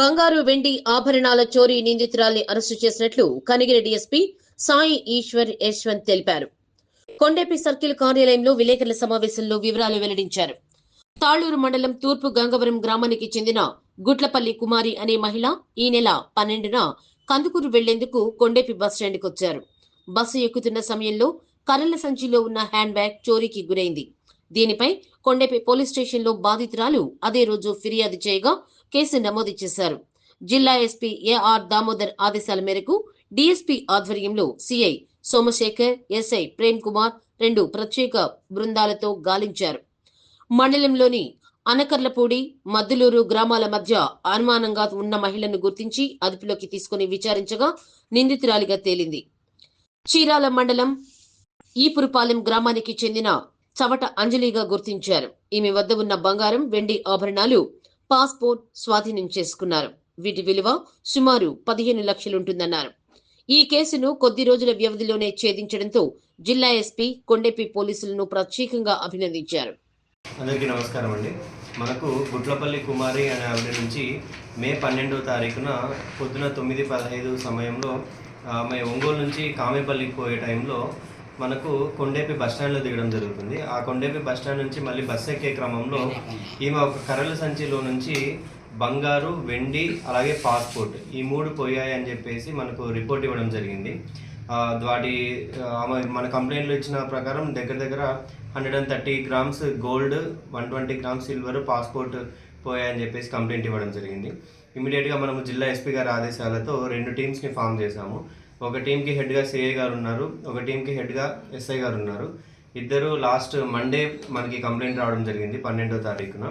బంగారు వెండి ఆభరణాల చోరీ నిందితురాల్ని అరెస్టు చేసినట్లు కనిగిరి ఎస్పీ సాయి ఈశ్వర్ యశ్వంత్ తెలిపారు. కొండేపి సర్కిల్ కార్యాలయంలో విలేకరుల సమావేశంలో వివరాలు వెల్లడించారు. తాళ్ళూరు మండలం తూర్పు గంగవరం గ్రామానికి చెందిన గుట్లపల్లి కుమారి అనే మహిళ ఈ నెల పన్నెండున కందుకూరు వెళ్ళేందుకు కొండేపి బస్టాండ్కి వచ్చారు బస్సు ఎక్కుతున్న సమయంలో కర్రల సంచిలో ఉన్న హ్యాండ్ బ్యాగ్ చోరీకి గురైంది. దీనిపై కొండేపి పోలీస్ స్టేషన్లో బాధితురాలు అదే రోజు ఫిర్యాదు చేయగా కేసు నమోదు చేశారు. జిల్లా ఎస్పీ ఏఆర్ దామోదర్ ఆదేశాల మేరకు డీఎస్పీ ఆధ్వర్యంలో సిఐ సోమశేఖర్ ఎస్ఐ ప్రేమ్ కుమార్ రెండు ప్రత్యేక బృందాలతో గాలించారు. మండలంలోని అనకర్లపూడి మద్దులూరు గ్రామాల మధ్య అనుమానంగా ఉన్న మహిళను గుర్తించి అదుపులోకి తీసుకుని విచారించగా నిందితురాలిగా తేలింది. చీరాల మండలం ఈపురుపాలెం గ్రామానికి చెందిన చవట అంజలిగా గుర్తించారు. ఈమె వద్ద ఉన్న బంగారం వెండి ఆభరణాలు పాస్పోర్ట్ స్వాధీనం చేసుకున్నారు. వీటి విలువ సుమారు పదిహేను లక్షలుంటుందన్నారు. ఈ కేసును కొద్ది రోజుల వ్యవధిలోనే ఛేదించడంతో జిల్లా ఎస్పీ కొండెపి పోలీసులను ప్రత్యేకంగా అభినందించారు. అందరికీ నమస్కారం అండి. మనకు గుట్లపల్లి కుమారి అనే ఆవిడ నుంచి మే పన్నెండో తారీఖున పొద్దున తొమ్మిది పదహైదు సమయంలో ఆమె ఒంగోలు నుంచి కామేపల్లికి పోయే టైంలో మనకు కొండేపి బస్ స్టాండ్లో దిగడం జరుగుతుంది. ఆ కొండేపి బస్ స్టాండ్ నుంచి మళ్ళీ బస్ ఎక్కే క్రమంలో ఈమె ఒక కర్రల సంచిలో నుంచి బంగారు వెండి అలాగే పాస్పోర్ట్ ఈ మూడు పోయాయి అని చెప్పేసి మనకు రిపోర్ట్ ఇవ్వడం జరిగింది. వాటి మన కంప్లైంట్లో ఇచ్చిన ప్రకారం దగ్గర దగ్గర hundred and thirty grams gold one twenty grams silver passport పోయాయని చెప్పేసి కంప్లైంట్ ఇవ్వడం జరిగింది. ఇమీడియట్గా మనము జిల్లా ఎస్పీ గారి ఆదేశాలతో రెండు టీమ్స్ని ఫామ్ చేశాము. ఒక టీంకి హెడ్గా సిఐ గారు ఉన్నారు ఒక టీంకి హెడ్గా ఎస్ఐ గారు ఉన్నారు. ఇద్దరు లాస్ట్ మండే మనకి కంప్లైంట్ రావడం జరిగింది పన్నెండో తారీఖున.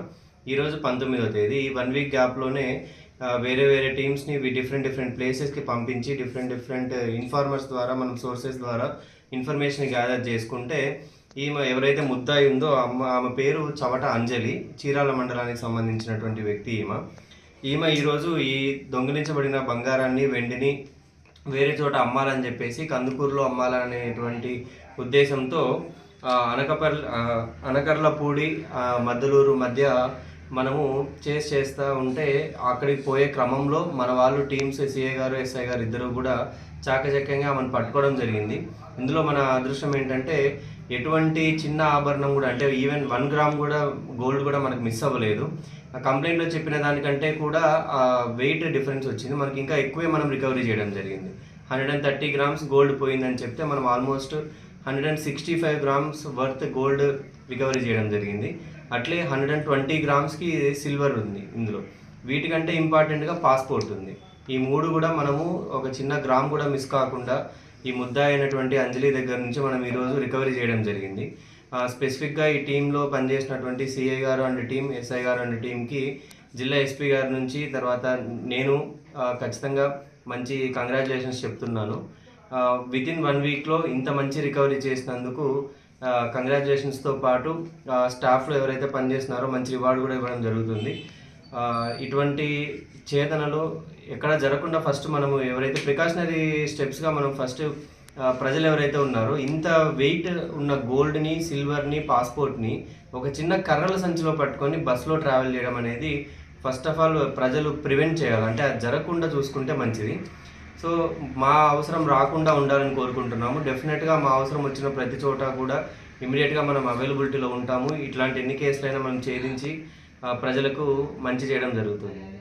ఈరోజు పంతొమ్మిదో తేదీ. ఈ వన్ వీక్ గ్యాప్లోనే వేరే వేరే టీమ్స్ని డిఫరెంట్ డిఫరెంట్ ప్లేసెస్కి పంపించి డిఫరెంట్ డిఫరెంట్ ఇన్ఫార్మర్స్ ద్వారా మనం సోర్సెస్ ద్వారా ఇన్ఫర్మేషన్ గ్యాదర్ చేసుకుంటే ఈమె ఎవరైతే ముద్దాయి ఉందో అమ్మ ఆమె పేరు చవట అంజలి చీరాల మండలానికి సంబంధించినటువంటి వ్యక్తి ఈమె. ఈమె ఈరోజు ఈ దొంగిలించబడిన బంగారాన్ని వెండిని వేరే చోట అమ్మాలని చెప్పేసి కందుకూరులో అమ్మాలనేటువంటి ఉద్దేశంతో అనకపర్ అనకర్లపూడి మద్దలూరు మధ్య మనము చేసి చేస్తూ ఉంటే అక్కడికి పోయే క్రమంలో మన వాళ్ళు టీమ్స్ సిఏ గారు ఎస్ఐ గారు ఇద్దరు కూడా చాకచక్యంగా ఆమెను పట్టుకోవడం జరిగింది. ఇందులో మన అదృష్టం ఏంటంటే ఎటువంటి చిన్న ఆభరణం కూడా అంటే ఈవెన్ వన్ గ్రామ్ కూడా గోల్డ్ కూడా మనకు మిస్ అవ్వలేదు. ఆ కంప్లైంట్లో చెప్పిన దానికంటే కూడా వెయిట్ డిఫరెన్స్ వచ్చింది. మనకి ఇంకా ఎక్కువే మనం రికవరీ చేయడం జరిగింది. Hundred and thirty grams gold పోయిందని చెప్తే మనం almost hundred and sixty five grams worth gold recovery చేయడం జరిగింది. అట్లే హండ్రెడ్ అండ్ ట్వంటీ గ్రామ్స్కి సిల్వర్ ఉంది ఇందులో. వీటికంటే ఇంపార్టెంట్గా పాస్పోర్ట్ ఉంది. ఈ మూడు కూడా మనము ఒక చిన్న గ్రామ్ కూడా మిస్ కాకుండా ఈ ముద్ద అయినటువంటి అంజలి దగ్గర నుంచి మనం ఈరోజు రికవరీ చేయడం జరిగింది. స్పెసిఫిక్గా ఈ టీంలో పనిచేసినటువంటి సిఐ గారు అండ్ టీం ఎస్ఐ గారు అండ్ టీంకి జిల్లా ఎస్పీ గారి నుంచి తర్వాత నేను ఖచ్చితంగా మంచి కంగ్రాచులేషన్స్ చెప్తున్నాను. విత్ ఇన్ వన్ వీక్లో ఇంత మంచి రికవరీ చేసినందుకు కంగ్రాచులేషన్స్తో పాటు స్టాఫ్లో ఎవరైతే పనిచేస్తున్నారో మంచి రివార్డు కూడా ఇవ్వడం జరుగుతుంది. ఇటువంటి చేతనలు ఎక్కడ జరగకుండా ఫస్ట్ మనము ఎవరైతే ప్రికాషనరీ స్టెప్స్గా మనం ఫస్ట్ ప్రజలు ఎవరైతే ఉన్నారో ఇంత వెయిట్ ఉన్న గోల్డ్ని సిల్వర్ని పాస్పోర్ట్ని ఒక చిన్న కర్రల సంచిలో పట్టుకొని బస్సులో ట్రావెల్ చేయడం అనేది ఫస్ట్ ఆఫ్ ఆల్ ప్రజలు ప్రివెంట్ చేయాలి. అంటే అది జరగకుండా చూసుకుంటే మంచిది. సో మా అవసరం రాకుండా ఉండాలని కోరుకుంటున్నాము. డెఫినెట్గా మా అవసరం వచ్చిన ప్రతి చోట కూడా ఇమీడియట్గా మనం అవైలబిలిటీలో ఉంటాము. ఇట్లాంటి ఎన్ని కేసులైనా మనం ఛేదించి ప్రజలకు మంచి చేయడం జరుగుతుంది.